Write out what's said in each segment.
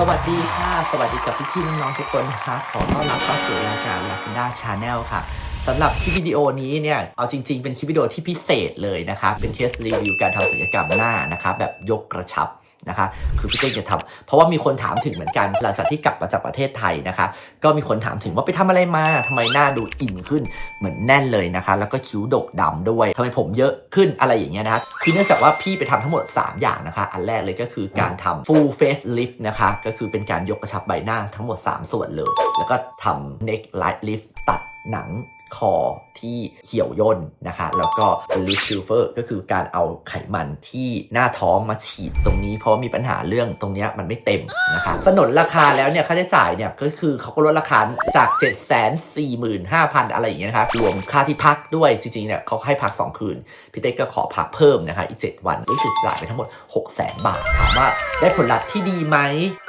สวัสดีค่ะ สวัสดีกับพี่ๆน้องๆทุกคนนะคะ ขอต้อนรับเข้าสู่รายการลาฟินดาชาแนลค่ะสำหรับคลิปวิดีโอนี้เนี่ยเอาจริง ๆ เป็นคลิปวิดีโอที่พิเศษเลยนะคะเป็นเคสรีวิวการทำศัลยกรรมหน้านะคะแบบยกกระชับ นะคะ คือพี่เต้จะทำเพราะว่ามีคนถามถึงเหมือนกันหลังจากที่กลับมาจากประเทศไทยนะคะ ก็มีคนถามถึงว่าไปทำอะไรมาทำไมหน้าดูอิ่มขึ้นเหมือนแน่นเลยนะคะ แล้วก็คิ้วดกดำด้วยทำไมผมเยอะขึ้นอะไรอย่างเงี้ยนะคะคือเนื่องจากว่าพี่ไปทำทั้งหมด 3 อย่างนะคะ อันแรกเลยก็คือการทำ full face lift นะคะ ก็คือเป็นการยกกระชับใบหน้าทั้งหมด 3 ส่วนเลย แล้วก็ทำ neck light lift ตัดหนัง คอที่เหี่ยวย่นนะคะ แล้วก็ lift silver ก็คือการเอาไขมันที่หน้าท้องมาฉีดตรงนี้ เพราะมีปัญหาเรื่องตรงนี้มันไม่เต็มนะคะสนนราคาแล้วเนี่ยค่าใช้จ่ายเนี่ยก็คือเขาก็ลดราคาจาก 7 4 5 0 0 0 อะไรอย่างเงี้ยนะคะรวมค่าที่พักด้วยจริงๆเนี่ยเขาให้พัก 2 คืน พี่เต้ก็ขอพักเพิ่มนะคะอีก 7 วันรู้สึกจ่ายไปทั้งหมด 6 0 0 0 0 บาท ถามว่าได้ผลลัพธ์ที่ดีไหม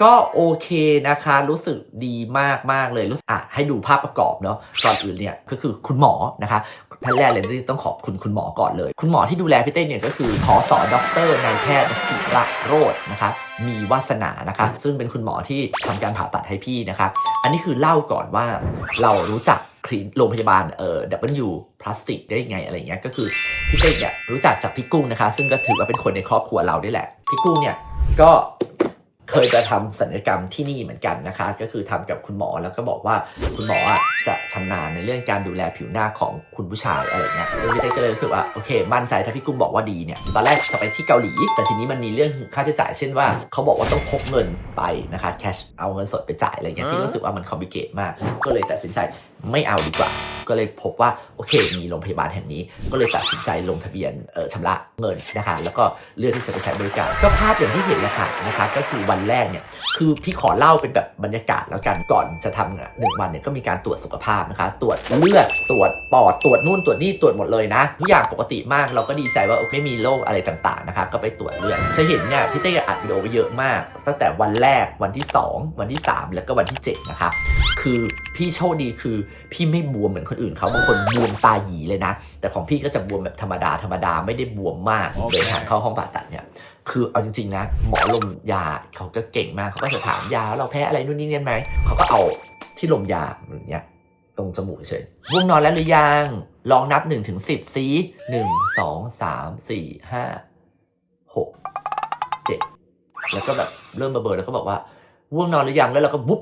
ก็โอเคนะคะ รู้สึกดีมากมากๆเลยรู้สึกอะให้ดูภาพประกอบเนาะก่อนอื่นเนี่ยก็คือคุณหมอนะคะท่านแรกเลยที่ต้องขอบคุณคุณหมอก่อนเลย คุณหมอที่ดูแลพี่เต้เนี่ยก็คือขอสอด็อกเตอร์นายแพทย์จิระโรจน์นะคะมีวาสนานะคะ ซึ่งเป็นคุณหมอที่ทำการผ่าตัดให้พี่นะคะ อันนี้คือเล่าก่อนว่าเรารู้จักคลินโรงพยาบาลเอ่อ W พลาสติกได้ยังไงอะไรเงี้ยก็คือพี่เต้เนี่ยรู้จักจากพี่กุ้งนะคะ ซึ่งก็ถือว่าเป็นคนในครอบครัวเราด้วยแหละพี่กุ้งเนี่ยก็ เคยจะทำศัลยกรรมที่นี่เหมือนกันนะคะ ก็คือทำกับคุณหมอแล้วก็บอกว่าคุณหมออะจะชำนาญในเรื่องการดูแลผิวหน้าของคุณผู้ชายอะไรเงี้ยพี่เต้ก็เลยรู้สึกว่าโอเคมั่นใจถ้าพี่กุ้งบอกว่าดีเนี่ยตอนแรกจะไปที่เกาหลี แต่ทีนี้มันมีเรื่องค่าใช้จ่ายเช่นว่าเขาบอกว่าต้องพกเงินไปนะคะแคชเอาเงินสดไปจ่ายอะไรเงี้ยพี่ก็รู้สึกว่ามันคอมบิเกตมากก็เลยตัดสินใจไม่เอาดีกว่า ก็เลยพบว่าโอเคมีโรงพยาบาลแห่งนี้ ก็เลยตัดสินใจลงทะเบียนเอ่อชำระเงินนะคะ แล้วก็เลือกที่จะไปใช้บริการ ก็ภาพอย่างที่เห็นแหละค่ะนะคะ ก็คือวันแรกเนี่ยคือพี่ขอเล่าเป็นแบบบรรยากาศแล้วกันก่อนจะทำเนี่ยหนึ่งวันเนี่ยก็มีการตรวจสุขภาพนะคะ ตรวจเลือดตรวจปอดตรวจนู่นตรวจนี่ตรวจหมดเลยนะทุกอย่างปกติมากเราก็ดีใจว่าโอเคไม่มีโรคอะไรต่างๆนะคะก็ไปตรวจเลือดจะเห็นเนี่ยพี่เต้อัดวิดีโอไว้เยอะมาก ตั้งแต่วันแรกวันที่ 2 วันที่ 3 แล้วก็วันที่7นะคะคือพี่โชคดีคือพี่ไม่บวมเหมือนคนอื่นเขาบางคนบวมตาหยีเลยนะ แต่ของพี่ก็จะบวมแบบธรรมดาธรรมดาไม่ได้บวมมากโอเคเดินทางเข้าห้องผ่าตัดเนี่ยคือเอาจริงๆนะ หมอลมยาเขาก็เก่งมากเขาก็จะถามยาเราแพ้อะไรนู่นนี่เนี่ยไหมเขาก็เอาที่ลมยาอย่างเงี้ยตรงจมูกเฉยง่วงนอนแล้วหรือยังลองนับ1นถึงสิบซิหนึ่งสองสามสี่ห้าหกเจ็ดแล้วก็แบบเริ่มเบลอๆแล้วก็บอกว่า ง่วงนอนหรือยังแล้วเราก็บุ๊บ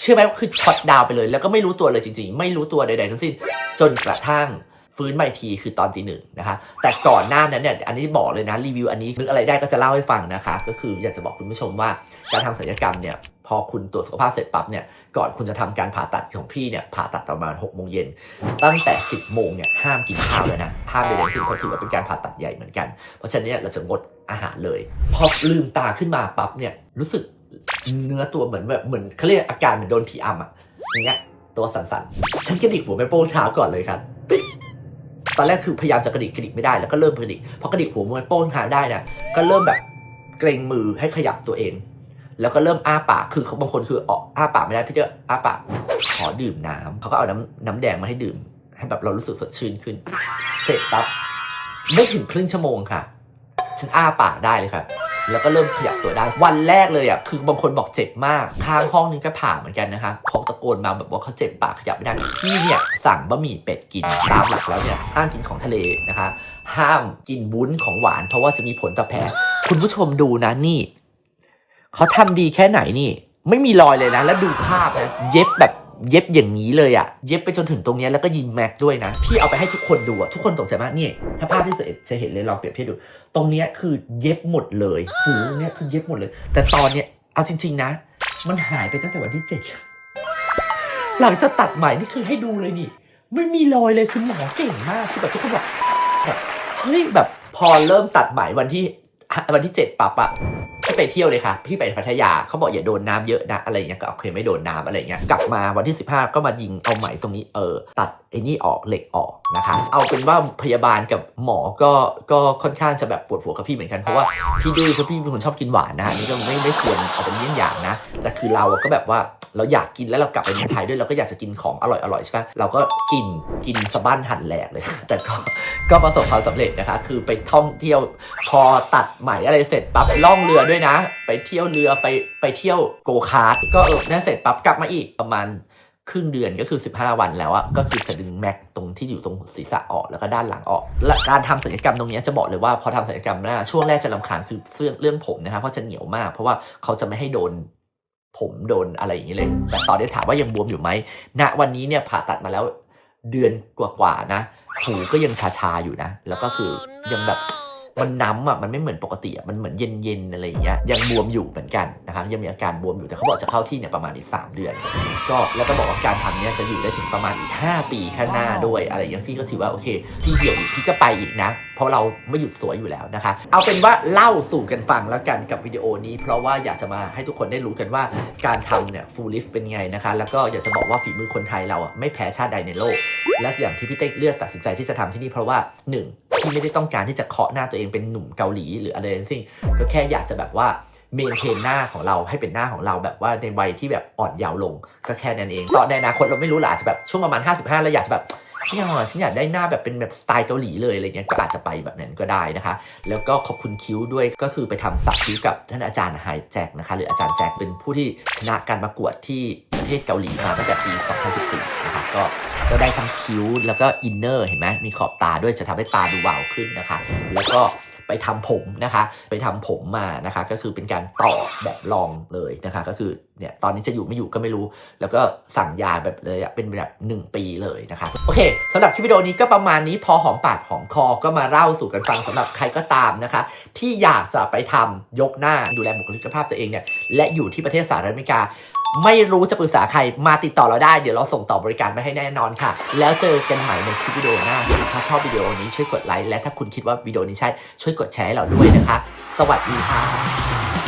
เชื่อไหมว่าคือช็อตดาวไปเลย แล้วก็ไม่รู้ตัวเลยจริงๆ ไม่รู้ตัวใดๆทั้งสิ้น จนกระทั่งฟื้นมาอีกทีคือตอนตีหนึ่งนะคะ แต่ก่อนหน้านั้นเนี่ยอันนี้บอกเลยนะรีวิวอันนี้นึกอะไรได้ก็จะเล่าให้ฟังนะคะ ก็คืออยากจะบอกคุณผู้ชมว่าการทำศัลยกรรมเนี่ยพอคุณตรวจสุขภาพเสร็จปั๊บเนี่ยก่อนคุณจะทำการผ่าตัดของพี่เนี่ยผ่าตัดประมาณ6กโมงเย็นตั้งแต่ 10บโมงเนี่ยห้ามกินข้าวเลยนะห้ามไปเลยสิ่งเพราะถือว่าเป็นการผ่าตัดใหญ่เหมือนกัน เพราะฉะนั้นเนี่ยเราจะงดอาหารเลย พอลืมตาขึ้นมาปั๊บเนี่ยรู้สึก เนื้อตัวเหมือนแบบเหมือนเขาเรียกอาการเหมือนโดนผีอำอะอย่างเงี้ยตัวสั่นๆฉันกระดิกหัวแม่โป้งเท้าก่อนเลยครับปิ๊งตอนแรกคือพยายามจะกระดิกกระดิกไม่ได้แล้วก็เริ่มกระดิกพอกระดิกหัวมือโป้งหาได้นะก็เริ่มแบบเกรงมือให้ขยับตัวเอง แล้วก็เริ่มอ้าปากคือเขาบางคนคือออกอ้าปากไม่ได้พี่เจะอ้าปากขอดื่มน้ำเขาก็เอาน้ำน้ำแดงมาให้ดื่ม ให้แบบเรารู้สึกสดชื่นขึ้น เสร็จปั๊บไม่ถึงครึ่งชั่วโมงค่ะ ฉันอ้าปากได้เลยค่ะ แล้วก็เริ่มขยับตัวได้ วันแรกเลยอะ คือบางคนบอกเจ็บมาก ข้างห้องนึงก็ผ่าเหมือนกันนะคะเขาตะโกนมาแบบว่าเขาเจ็บปากขยับไม่ได้ พี่เนี่ยสั่งบะหมี่เป็ดกิน ตามหลักแล้วเนี่ยห้ามกินของทะเลนะคะ ห้ามกินวุ้นของหวาน เพราะว่าจะมีผลต่อแผล คุณผู้ชมดูนะนี่ เขาทำดีแค่ไหนนี่ ไม่มีรอยเลยนะ แล้วดูภาพนะ เย็บแบบ เย็บอย่างนี้เลยอะเย็บไปจนถึงตรงนี้แล้วก็ยิงแม็กด้วยนะ พี่เอาไปให้ทุกคนดูอะทุกคนตกใจมากนี่ถ้าภาพที่จะเห็นเลยลองเปรียบเทียบดู ตรงนี้คือเย็บหมดเลยหูเนี้ยคือเย็บหมดเลย แต่ตอนเนี้ยเอาจริง ๆนะ มันหายไปตั้งแต่วันที่เจ็ดหลังจากตัดใหม่นี่คือให้ดูเลยนี่ไม่มีรอยเลยคือหมอเก่งมากคือแบบทุกคนแบบเฮ้ยแบบพอเริ่มตัดใหม่วันที่วันที่เจ็ดปั๊บอะ ไปเที่ยวเลยค่ะ พี่ไปพัทยาเขาบอกอย่าโดนน้ำเยอะนะอะไรเงี้ยก็โอเคไม่โดนน้ำอะไรเงี้ยกลับมาวันที่ 15 ก็มายิงเอาไหมตรงนี้เออตัดไอ้นี่ออกเหล็กออกนะคะเอาเป็นว่าพยาบาลกับหมอก็ก็ค่อนข้างจะแบบปวดหัวกับพี่เหมือนกันเพราะว่าพี่ดื้อเพราะพี่เป็นคนชอบกินหวานนะฮะนี่ก็ไม่ไม่ควรเอาเป็นเยี่ยงอย่างนะแต่คือเราก็แบบว่าเราอยากกินแล้วเรากลับไปเมืองไทยด้วยเราก็อยากจะกินของอร่อยๆใช่ไหมเราก็กินกินสะบั้นหั่นแหลกเลย แต่ก็ก็ประสบความสำเร็จนะคะ คือไปท่องเที่ยวพอตัดไหมอะไรเสร็จปั๊บล่องเรือด้วยนะไปเที่ยวเรือไปไปเที่ยวโกคาร์ทก็เออนั่นเสร็จปั๊บกลับมาอีกประมาณครึ่งเดือนก็คือ 15 วันแล้วอะก็คือจะดึงแม็กตรงที่อยู่ตรงศีรษะออกแล้วก็ด้านหลังออก และการทำศัลยกรรมตรงนี้จะบอกเลยว่าพอทำศัลยกรรมหน้าช่วงแรกจะลำคาญคือเรื่องเรื่องผมนะครับเพราะจะเหนียวมาก เพราะว่าเขาจะไม่ให้โดนผมโดนอะไรอย่างนี้เลย แต่ตอนนี้ถามว่ายังบวมอยู่ไหมณวันนี้เนี่ยผ่าตัดมาแล้วเดือนกว่าๆนะหูก็ยังชาๆอยู่นะ แล้วก็คือยังแบบ มันน้ำอะมันไม่เหมือนปกติอะมันเหมือนเย็นเย็นอะไรอย่างเงี้ยยังบวมอยู่เหมือนกันนะครับยังมีอาการบวมอยู่แต่เขาบอกจะเข้าที่เนี่ยประมาณอีก3เดือน ก็แล้วก็บอกว่าการทำเนี่ยจะอยู่ได้ถึงประมาณอีก 5 ปีข้างหน้าด้วยอะไรอย่างพี่ก็ถือว่าโอเคพี่เหี่ยวอีกพี่ก็ไปอีกนะ เพราะเราไม่หยุดสวยอยู่แล้วนะคะ เอาเป็นว่าเล่าสู่กันฟังแล้วกันกับวิดีโอนี้ เพราะว่าอยากจะมาให้ทุกคนได้รู้กันว่าการทำเนี่ยฟูลลิฟเป็นไงนะคะ แล้วก็อยากจะบอกว่าฝีมือคนไทยเราอะไม่แพ้ชาติใดในโลก และอย่างที่พี่เต้เลือกตัดสินใจที่จะทำที่นี่เพราะว่า 1 ที่ไม่ได้ต้องการที่จะเคาะหน้าตัวเองเป็นหนุ่มเกาหลีหรืออะไรทั้งสิ้นก็แค่อยากจะแบบว่าเมนเทนหน้าของเราให้เป็นหน้าของเราแบบว่าในวัยที่แบบอ่อนเยาว์ลงก็แค่นั้นเองต่อในอนาคตเราไม่รู้หรอกอาจจะแบบช่วงประมาณ 55 แล้วอยากจะแบบเนี่ยฉันอยากได้หน้าแบบเป็นแบบสไตล์เกาหลีเลยอะไรเงี้ยก็อาจจะไปแบบนั้นก็ได้นะคะ แล้วก็ขอบคุณคิ้วด้วยก็คือไปทำสักคิ้วกับท่านอาจารย์ไฮแจ็คนะคะ หรืออาจารย์แจ็คเป็นผู้ที่ชนะการประกวดที่ ประเทศเกาหลีมาตั้งแต่ปี 2014 นะคะก็ก็ได้ทั้งคิ้วแล้วก็อินเนอร์เห็นไหมมีขอบตาด้วยจะทำให้ตาดูวาวขึ้นนะคะ แล้วก็ไปทำผมนะคะ ไปทำผมมานะคะ ก็คือเป็นการต่อแบบลองเลยนะคะ ก็คือ เนี่ยตอนนี้จะอยู่ไม่อยู่ก็ไม่รู้ แล้วก็สั่งยาแบบเลยเป็นแบบ 1 ปีเลยนะคะโอเคสำหรับคลิปวิดีโอนี้ก็ประมาณนี้พอหอมปากหอมคอก็มาเล่าสู่กันฟังสำหรับใครก็ตามนะคะ ที่อยากจะไปทำยกหน้าดูแลบุคลิกภาพตัวเองเนี่ยและอยู่ที่ประเทศสหรัฐอเมริกา ไม่รู้จะปรึกษาใครมาติดต่อเราได้เดี๋ยวเราส่งต่อบริการไปให้แน่นอนค่ะ แล้วเจอกันใหม่ในคลิปวิดีโอหน้าถ้าชอบวิดีโอนี้ช่วยกดไลค์และถ้าคุณคิดว่าวิดีโอนี้ใช่ช่วยกดแชร์ให้เราด้วยนะคะ สวัสดีค่ะ